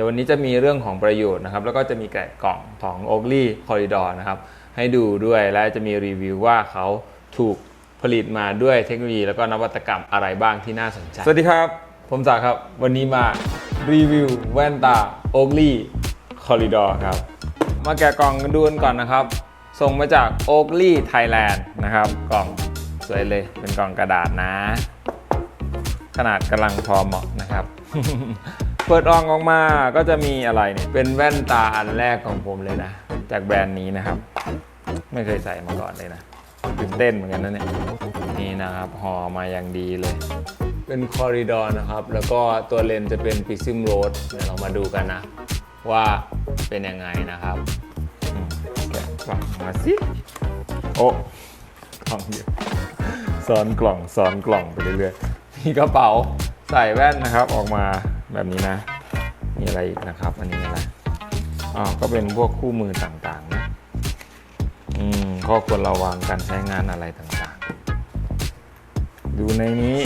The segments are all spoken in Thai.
ดี๋ยววันนี้จะมีเรื่องของประโยชน์นะครับ แล้วก็จะมีแกะกล่องของ o a k l y Corridor นะครับ ให้ดูด้วยและจะมีรีวิวว่าเขาถูกผลิตมาด้วยเทคโนโลยี แล้วก็นวัตกรรมอะไรบ้างที่น่าสนใจ สวัสดีครับ ผมจ๋าครับ วันนี้มารีวิวแว่นตา o a k l y Corridor ครับ มาแกะกล่องกันดูกันก่อนนะครับ ส่งมาจาก o a k l y Thailand นะครับ กล่องสวยเลย เป็นกล่องกระดาษนะ ขนาดกำลังพอเหมาะนะครับ เปิดอองออกมาก็จะมีอะไรเนี่ย เป็นแว่นตาอันแรกของผมเลยนะ จากแบรนด์นี้นะครับ ไม่เคยใส่มาก่อนเลยนะตื่นเต้นเหมือนกันนะเนี่ย นี่นะครับห่อมาอย่างดีเลย เป็นคอริดอร์นะครับ แล้วก็ตัวเลนส์จะเป็น Prism Rose เดี๋ยวเรามาดูกันนะ ว่าเป็นยังไงนะครับอืมแกะกล่องมาสิ โอ้กล่องเดียวซ้อนกล่องซ้อนกล่องไปเรื่อยๆมีกระเป๋าใส่แว่นนะครับออกมา แบบนี้นะ มีอะไรอีกนะครับ อันนี้อะไรอ๋อก็เป็นพวกคู่มือต่างๆนะอืมข้อควรระวังการใช้งานอะไรต่างๆ ดูในนี้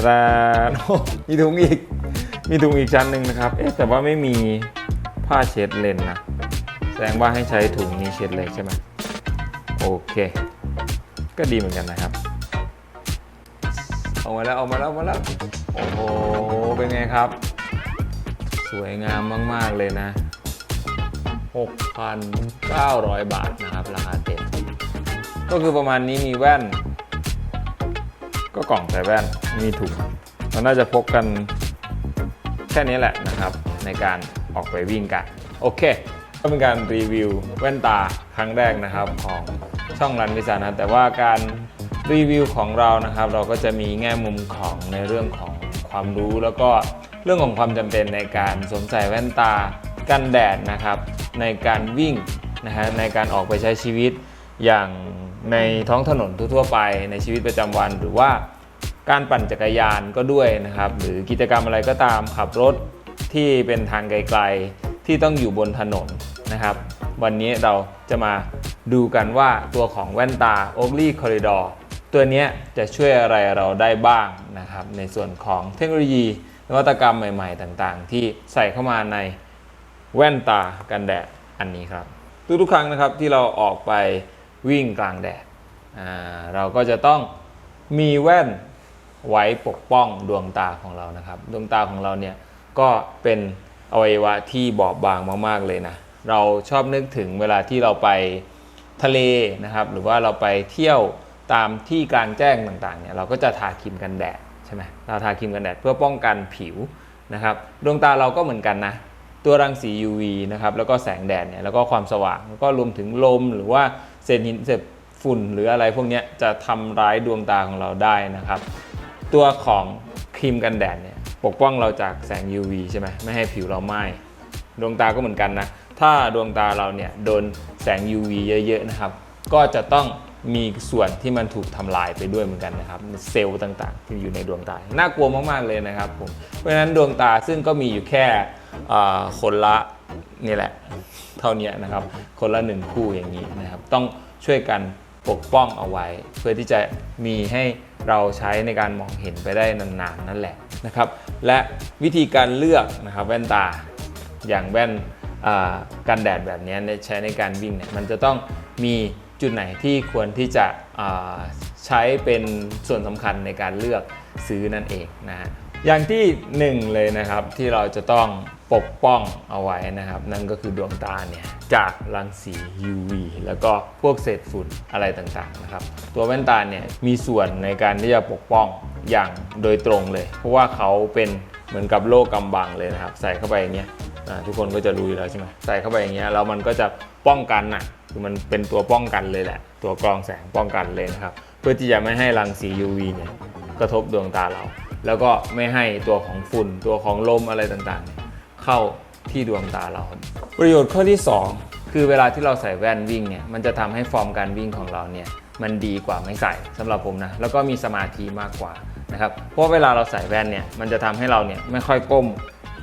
แรนโอ้มีถุงอีก มีถุงอีกชั้นหนึ่งนะครับ เอ๊ะแต่ว่าไม่มีผ้าเช็ดเลนนะ แสดงว่าให้ใช้ถุงนี้เช็ดเลยใช่ไหมโอเค ก็ดีเหมือนกันนะครับ ออกมาแล้วออกมาแล้วออกมาแล้ว โอ้โห เป็นไงครับ สวยงามมาก ๆ เลยนะ 6,900 บาทนะครับ ราคาเต็ม ก็คือประมาณนี้มีแว่น ก็กล่องใส่แว่น มีถุงเราน่าจะพกกันแค่นี้แหละนะครับ ในการออกไปวิ่งกัน โอเค ก็เป็นการรีวิวแว่นตาครั้งแรกนะครับของช่องรันวิสานะแต่ว่าการ รีวิวของเรานะครับ เราก็จะมีแง่มุมของในเรื่องของความรู้แล้วก็เรื่องของความจำเป็นในการสวมใส่แว่นตากันแดดนะครับ ในการวิ่งนะฮะในการออกไปใช้ชีวิตอย่างในท้องถนนทั่วไปในชีวิตประจำวัน หรือว่าการปั่นจักรยานก็ด้วยนะครับ หรือกิจกรรมอะไรก็ตามขับรถที่เป็นทางไกลๆที่ต้องอยู่บนถนนนะครับ วันนี้เราจะมาดูกันว่าตัวของแว่นตา Oakley Corridor ตัวนี้จะช่วยอะไรเราได้บ้างนะครับ ในส่วนของเทคโนโลยีนวัตกรรมใหม่ๆ ต่างๆ ที่ใส่เข้ามาในแว่นตากันแดดอันนี้ครับ ทุกๆครั้งนะครับที่เราออกไปวิ่งกลางแดดอ่าเราก็จะต้องมีแว่นไว้ปกป้องดวงตาของเรานะครับ ดวงตาของเราเนี่ยก็เป็นอวัยวะที่บอบบางมากๆเลยนะ เราชอบนึกถึงเวลาที่เราไปทะเลนะครับ หรือว่าเราไปเที่ยว ตามที่กลางแจ้งต่างๆเนี่ยเราก็จะทาครีมกันแดดใช่ไหมเราทาครีมกันแดดเพื่อป้องกันผิวนะครับดวงตาเราก็เหมือนกันนะตัวรังสี UV นะครับแล้วก็แสงแดดเนี่ยแล้วก็ความสว่างแล้วก็รวมถึงลมหรือว่าเศษหินเศษฝุ่นหรืออะไรพวกนี้จะทำร้ายดวงตาของเราได้นะครับ ตัวของครีมกันแดดเนี่ยปกป้องเราจากแสง UV ใช่ไหมไม่ให้ผิวเราไหม้ดวงตาก็เหมือนกันนะ ถ้าดวงตาเราเนี่ยโดนแสง UV เยอะๆนะครับ ก็จะต้อง มีส่วนที่มันถูกทำลายไปด้วยเหมือนกันนะครับเซลล์ต่างๆ ที่อยู่ในดวงตา น่ากลัวมากๆเลยนะครับผมเพราะฉะนั้นดวงตาซึ่งก็มีอยู่แค่คนละนี่แหละเท่านี้นะครับ คนละหนึ่งคู่อย่างนี้นะครับ ต้องช่วยกันปกป้องเอาไว้ เพื่อที่จะมีให้เราใช้ในการมองเห็นไปได้นานๆนั่นแหละนะครับ และวิธีการเลือกนะครับแว่นตาอย่างแว่นกันแดดแบบนี้ใช้ในการวิ่งเนี่ยมันจะต้องมี จุดไหนที่ควรที่จะใช้เป็นส่วนสำคัญในการเลือกซื้อนั่นเองนะฮะอย่างที่หนึ่งเลยนะครับที่เราจะต้องปกป้องเอาไว้นะครับ นั่นก็คือดวงตาเนี่ยจากรังสี UV แล้วก็พวกเศษฝุ่นอะไรต่างๆนะครับ ตัวแว่นตาเนี่ยมีส่วนในการที่จะปกป้องอย่างโดยตรงเลย เพราะว่าเขาเป็นเหมือนกับโลกกำบังเลยนะครับ ใส่เข้าไปอย่างเงี้ยทุกคนก็จะรู้อยู่แล้วใช่ไหมใส่เข้าไปอย่างเงี้ยแล้วมันก็จะป้องกันน่ะ คือมันเป็นตัวป้องกันเลยแหละ ตัวกรองแสงป้องกันเลยนะครับ เพื่อที่จะไม่ให้รังสี UV เนี่ยกระทบดวงตาเรา แล้วก็ไม่ให้ตัวของฝุ่น ตัวของลมอะไรต่างๆ เข้าที่ดวงตาเรา ประโยชน์ข้อที่ 2 คือเวลาที่เราใส่แว่นวิ่งเนี่ยมันจะทำให้ฟอร์มการวิ่งของเราเนี่ยมันดีกว่าไม่ใส่สำหรับผมนะแล้วก็มีสมาธิมากกว่านะครับเพราะเวลาเราใส่แว่นเนี่ยมันจะทำให้เราเนี่ยไม่ค่อยก้ม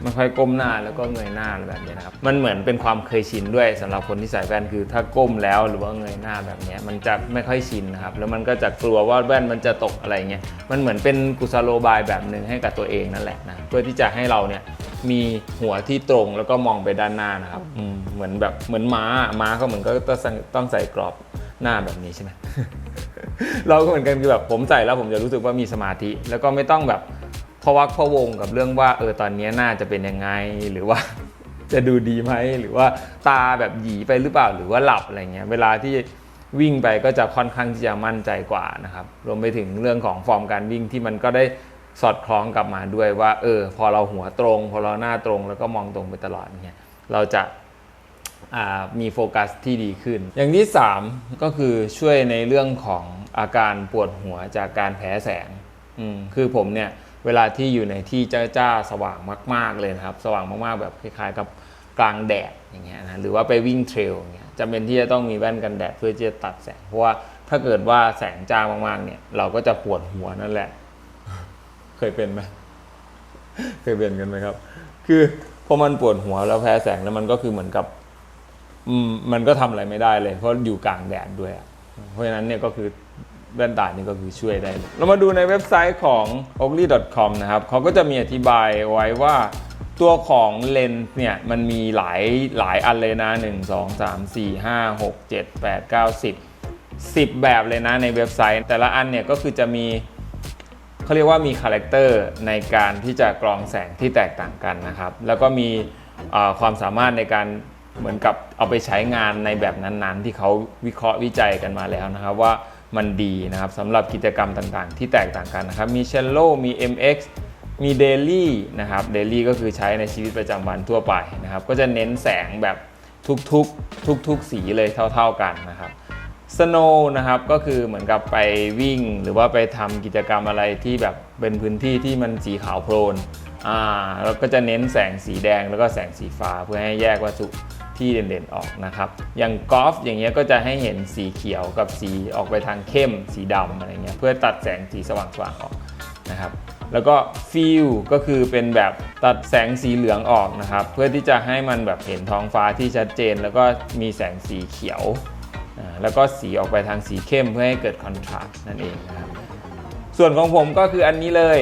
ไม่ค่อยก้มหน้าแล้วก็เงยหน้าแบบนี้นะครับ มันเหมือนเป็นความเคยชินด้วยสำหรับคนที่ใส่แว่นคือถ้าก้มแล้วหรือว่าเงยหน้าแบบนี้มันจะไม่ค่อยชินนะครับ แล้วมันก็จะกลัวว่าแว่นมันจะตกอะไรเงี้ย มันเหมือนเป็นกุศโลบายแบบหนึ่งให้กับตัวเองนั่นแหละนะ เพื่อที่จะให้เราเนี่ยมีหัวที่ตรงแล้วก็มองไปด้านหน้านะครับอืมเหมือนแบบเหมือนม้า ม้าก็เหมือนก็ต้องใส่ต้องใส่กรอบหน้าแบบนี้ใช่ไหมเราก็เหมือนกันคือแบบผมใส่แล้วผมจะรู้สึกว่ามีสมาธิ แล้วก็ไม่ต้องแบบ พะวักพะวงกับเรื่องว่าเออตอนนี้หน้าจะเป็นยังไงหรือว่าจะดูดีไหมหรือว่าตาแบบหยีไปหรือเปล่าหรือว่าหลับอะไรเงี้ยเวลาที่วิ่งไปก็จะค่อนข้างที่จะมั่นใจกว่านะครับรวมไปถึงเรื่องของฟอร์มการวิ่งที่มันก็ได้สอดคล้องกลับมาด้วยว่า เออ พอเราหัวตรง พอเราหน้าตรงแล้วก็มองตรงไปตลอดเนี่ยเราจะามีโฟกัสที่ดีขึ้น อย่างที่ 3 ก็คือช่วยในเรื่องของอาการปวดหัวจากการแพ้แสงอืมคือผมเนี่ย เวลาที่อยู่ในที่จ้าๆสว่างมาก ๆเลยนะครับ สว่างมากๆแบบคล้ายๆกับกลางแดดอย่างเงี้ยนะหรือว่าไปวิ่งเทรลอย่างเงี้ยจำเป็นที่จะต้องมีแว่นกันแดดเพื่อที่จะตัดแสง เพราะว่าถ้าเกิดว่าแสงจ้ามากๆเนี่ยเราก็จะปวดหัวนั่นแหละ เคยเป็นไหมเคยเป็นกันไหมครับ คือพอมันปวดหัวแล้วแพ้แสงแล้วมันก็คือเหมือนกับมันก็ทำอะไรไม่ได้เลย เพราะอยู่กลางแดดด้วย เพราะฉะนั้นเนี่ยก็คือ แว่นตานี่ก็คือช่วยได้เลยเรามาดูในเว็บไซต์ของ o a k l y com นะครับเขาก็จะมีอธิบายไว้ว่าตัวของเลนส์เนี่ยมันมีหลายหลายอันเลยนะ 1 2 3 4 5 6 7 8 9 10 10 แบบเลยนะในเว็บไซต์ แต่ละอันเนี่ยก็คือจะมีเขาเรียกว่ามีคาแรคเตอร์ในการที่จะกรองแสงที่แตกต่างกันนะครับ แล้วก็มีความสามารถในการเหมือนกับเอาไปใช้งานในแบบนั้นๆ ที่เขาวิเคราะห์วิจัยกันมาแล้วนะครับว่า มันดีนะครับสำหรับกิจกรรมต่างๆ ที่แตกต่างกันนะครับมีเชลโลมี MX มีเดลี่นะครับเดลี่ก็คือใช้ในชีวิตประจำวันทั่วไปนะครับก็จะเน้นแสงแบบทุกๆทุกๆสีเลยเท่า ๆกันนะครับสโนว์นะครับก็คือเหมือนกับไปวิ่ง หรือว่าไปทำกิจกรรมอะไรที่แบบเป็นพื้นที่ที่มันสีขาวโพลน อ่าแล้วก็จะเน้นแสงสีแดงแล้วก็แสงสีฟ้าเพื่อให้แยกวัตถุที่เด่นๆออกนะครับ อย่างกอล์ฟอย่างเงี้ยก็จะให้เห็นสีเขียวกับสีออกไปทางเข้มสีดำอะไรเงี้ยเพื่อตัดแสงสีสว่างๆออกนะครับแล้วก็ฟิลก็คือเป็นแบบตัดแสงสีเหลืองออกนะครับ เพื่อที่จะให้มันแบบเห็นท้องฟ้าที่ชัดเจน แล้วก็มีแสงสีเขียว แล้วก็สีออกไปทางสีเข้มเพื่อให้เกิดคอนทราสต์นั่นเองนะครับส่วนของผมก็คืออันนี้เลย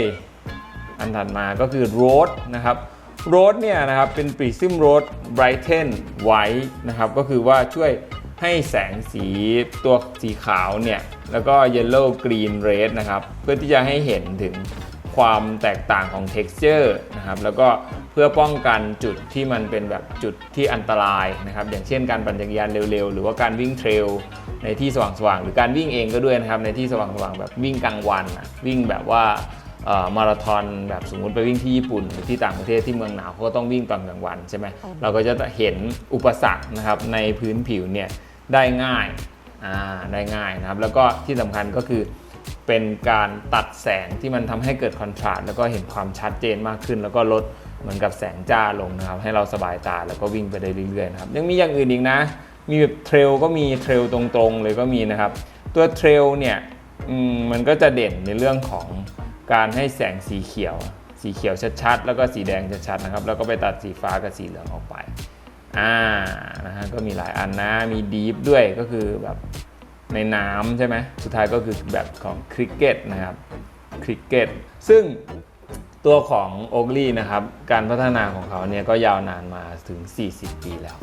อันถัดมาก็คือ Road นะครับ Road เนี่ยนะครับเป็น Prism Road Brighten White นะครับก็คือว่าช่วยให้แสงสีตัวสีขาวเนี่ยแล้วก็ Yellow Green Red นะครับเพื่อที่จะให้เห็นถึงความแตกต่างของ texture นะครับแล้วก็เพื่อป้องกันจุดที่มันเป็นแบบจุดที่อันตรายนะครับอย่างเช่นการปั่นจักรยานเร็วๆ หรือว่าการวิ่งเทรลในที่สว่างๆ หรือการวิ่งเองก็ด้วยนะครับในที่สว่างๆ แบบวิ่งกลางวันอะวิ่งแบบว่า มาราธอนแบบสมมุติไปวิ่งที่ญี่ปุ่นหรือที่ต่างประเทศที่เมืองหนาวเขาก็ต้องวิ่งตอนกลางวันใช่ไหมเราก็จะเห็นอุปสรรคนะครับในพื้นผิวเนี่ยได้ง่ายอ่าได้ง่ายนะครับ แล้วก็ที่สำคัญก็คือเป็นการตัดแสงที่มันทำให้เกิดคอนทราสต์แล้วก็เห็นความชัดเจนมากขึ้น แล้วก็ลดเหมือนกับแสงจ้าลงนะครับ ให้เราสบายตาแล้วก็วิ่งไปได้เรื่อยๆนะครับยังมีอย่างอื่นอีกนะ มีแบบเทรลก็มีเทรลตรงๆเลยก็มีนะครับ ตัวเทรลเนี่ยอืมมันก็จะเด่นในเรื่องของ การให้แสงสีเขียว สีเขียวชัดๆ แล้วก็สีแดงชัดๆนะครับ แล้วก็ไปตัดสีฟ้ากับสีเหลืองออกไป อ่า นะฮะ ก็มีหลายอันนะ มีดีฟด้วย ก็คือแบบในน้ำใช่ไหม สุดท้ายก็คือแบบของคริกเก็ตนะครับ คริกเก็ต ซึ่งตัวของโอ k ลีนะครับ การพัฒนาของเขาเนี่ยก็ยาวนานมาถึง 40 ปีแล้ว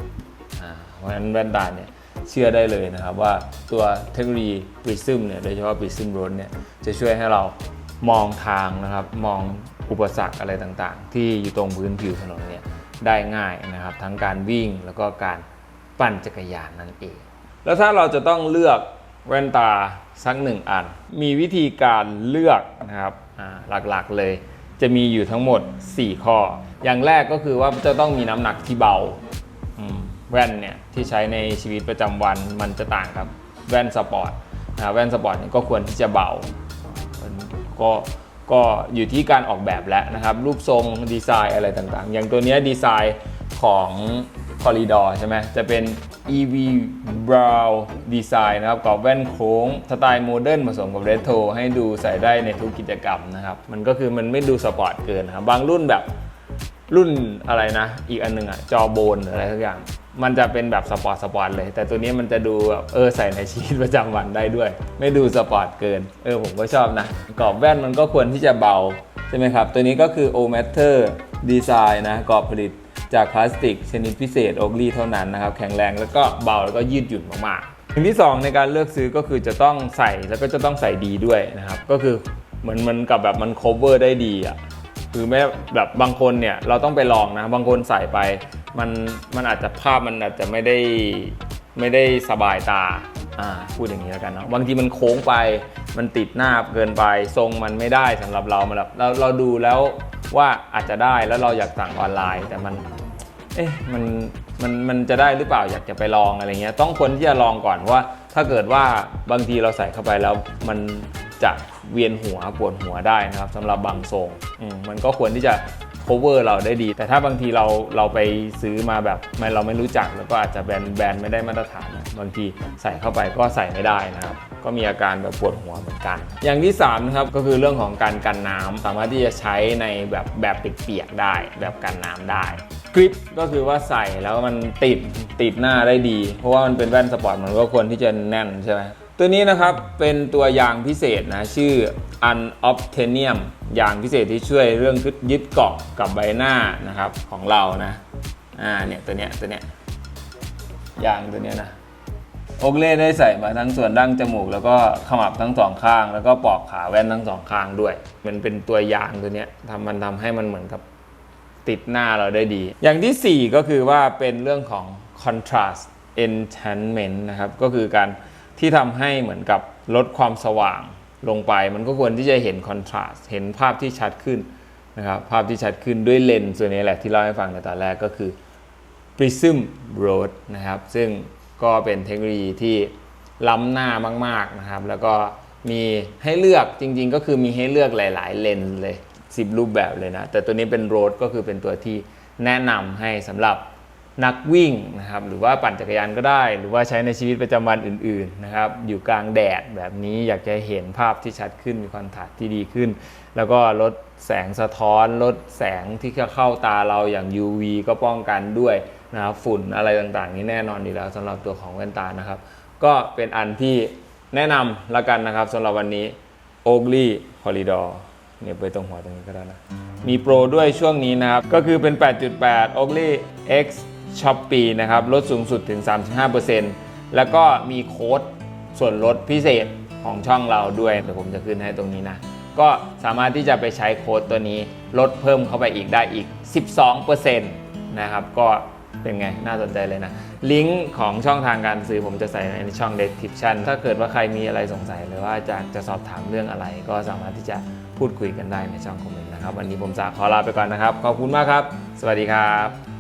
อ่าเพราะฉะนั้นแว่นตาเนี่ยเชื่อได้เลยนะครับว่าตัวเทคโนโลยี Prism เนี่ยโดยเฉพาะ Prism Road เนี่ยจะช่วยให้เรา มองทางนะครับ มองอุปสรรคอะไรต่างๆ ที่อยู่ตรงพื้นผิวถนนเนี่ยได้ง่ายนะครับ ทั้งการวิ่งแล้วก็การปั่นจักรยานนั่นเอง แล้วถ้าเราจะต้องเลือกแว่นตาสักหนึ่งอัน มีวิธีการเลือกนะครับหลักๆเลย จะมีอยู่ทั้งหมด 4 ข้อ อย่างแรกก็คือว่าจะต้องมีน้ำหนักที่เบาแว่นเนี่ยที่ใช้ในชีวิตประจำวันมันจะต่างกับแว่นสปอร์ตแว่นสปอร์ตก็ควรที่จะเบา ก็ก็อยู่ที่การออกแบบแล้วนะครับ รูปทรงดีไซน์อะไรต่างๆ อย่างตัวนี้ดีไซน์ของ Corridor ใช่ไหมจะเป็น EV Brow Design นะครับกรอบแว่นโค้งสไตล์โมเดิร์นผสมกับเรโทรให้ดูใส่ได้ในทุกกิจกรรมนะครับ มันก็คือมันไม่ดูสปอร์ตเกินครับ บางรุ่นแบบรุ่นอะไรนะ อีกอันหนึงอะจอโบนหรืออะไรทุกอย่าง มันจะเป็นแบบสปอร์ตสปอร์ตเลย แต่ตัวนี้มันจะดูแบบเออใส่ในชีวิตประจำวันได้ด้วย ไม่ดูสปอร์ตเกิน เออผมก็ชอบนะกรอบแว่นมันก็ควรที่จะเบา ใช่ไหมครับ ตัวนี้ก็คือ O Matter Design นะกรอบผลิตจากพลาสติกชนิดพิเศษโอกลีเท่านั้นนะครับแข็งแรงแล้วก็เบาแล้วก็ยืดหยุ่นมากๆสิ่งที่ 2 ในการเลือกซื้อก็คือจะต้องใส่แล้วก็จะต้องใส่ดีด้วยนะครับก็คือเหมือนมันกับแบบมัน cover ได้ดีอะคือไม่แบบบางคนเนี่ยเราต้องไปลองนะบางคนใส่ไป มันมันอาจจะภาพมันอาจจะไม่ได้ไม่ได้สบายตาอ่าพูดอย่างนี้แล้วกันเนาะบางทีมันโค้งไปมันติดหน้าเกินไป ทรงมันไม่ได้สำหรับเรามันแบบเราเราดูแล้วว่าอาจจะได้แล้วเราอยากสั่งออนไลน์ แต่มันเอ๊ะมันมันมันจะได้หรือเปล่าอยากจะไปลองอะไรเงี้ยต้องควรที่จะลองก่อนว่า ถ้าเกิดว่าบางทีเราใส่เข้าไปแล้วมันจะเวียนหัวปวดหัวได้นะครับสำหรับบางทรงอืมมันก็ควรที่จะ cover เราได้ดี แต่ถ้าบางทีเราเราไปซื้อมาแบบไม่เราไม่รู้จักแล้วก็อาจจะแบรนด์แบรนด์ไม่ได้มาตรฐานนะบางทีใส่เข้าไปก็ใส่ไม่ได้นะครับก็มีอาการแบบปวดหัวเหมือนกัน อย่างที่3นะครับก็คือเรื่องของการกันน้ำสามารถที่จะใช้ในแบบแบบเปียกๆได้ แบบกันน้ำได้กริปก็คือว่าใส่แล้วมันติดติดหน้าได้ดี เพราะว่ามันเป็นแว่นสปอร์ตมันก็ควรที่จะแน่นใช่ไหม ตัวนี้นะครับเป็นตัวยางพิเศษนะชื่อ Unobtainium ยางพิเศษที่ช่วยเรื่องยึดเกาะกับใบหน้านะครับของเรานะอ่าเนี่ยตัวเนี้ยตัวเนี้ยยางตัวเนี้ยนะโอกเล่ได้ใส่มาทั้งส่วนดั้งจมูก แล้วก็ขมับทั้งสองข้าง แล้วก็ปลอกขาแว่นทั้งสองข้างด้วย มันเป็นตัวยางตัวเนี้ยทำมันทำให้มันเหมือนกับติดหน้าเราได้ดี อย่างที่ 4 ก็คือว่าเป็นเรื่องของ contrast enhancement นะครับก็คือการ ที่ทำให้เหมือนกับลดความสว่างลงไป มันก็ควรที่จะเห็น contrast เห็นภาพที่ชัดขึ้นนะครับภาพที่ชัดขึ้นด้วยเลนส์ตัวนี้แหละที่เล่าให้ฟังในตอนแรกก็คือ Prism Road นะครับ ซึ่งก็เป็นเทคโนโลยีที่ล้ำหน้ามากๆนะครับ แล้วก็มีให้เลือกจริงๆ ก็คือมีให้เลือกหลาย ๆ เลนส์เลย 10 รูปแบบเลยนะ แต่ตัวนี้เป็น Road ก็คือเป็นตัวที่แนะนำให้สำหรับ นักวิ่งนะครับหรือว่าปั่นจักรยานก็ได้ หรือว่าใช้ในชีวิตประจำวันอื่นๆนะครับอยู่กลางแดดแบบนี้อยากจะเห็นภาพที่ชัดขึ้นมีคอนทราสต์ที่ดีขึ้น แล้วก็ลดแสงสะท้อน ลดแสงที่จะเข้าตาเราอย่าง UV ก็ป้องกันด้วยนะครับฝุ่นอะไรต่างๆ นี้แน่นอนอยู่แล้วสำหรับตัวของแว่นตานะครับ ก็เป็นอันที่แนะนำละกันนะครับสำหรับวันนี้ o a k l y Corridor เนี่ยไปตรงหัวตรงนี้ก็ได้นะ มีโปรด้วยช่วงนี้นะครับ ก็คือเป็น 8.8 o a k l y X Shopee นะครับลดสูงสุดถึง 35%แล้วก็มีโค้ดส่วนลดพิเศษของช่องเราด้วยเดี๋ยวผมจะขึ้นให้ตรงนี้นะ ก็สามารถที่จะไปใช้โค้ดตัวนี้ลดเพิ่มเข้าไปอีกได้อีก 12%นะครับ ก็เป็นไง น่าสนใจเลยนะ ลิงก์ของช่องทางการซื้อผมจะใส่ในช่อง description ถ้าเกิดว่าใครมีอะไรสงสัยหรือว่าจะจะสอบถามเรื่องอะไร ก็สามารถที่จะพูดคุยกันได้ในช่องคอมเมนต์นะครับ วันนี้ผมจะขอลาไปก่อนนะครับ ขอบคุณมากครับ สวัสดีครับ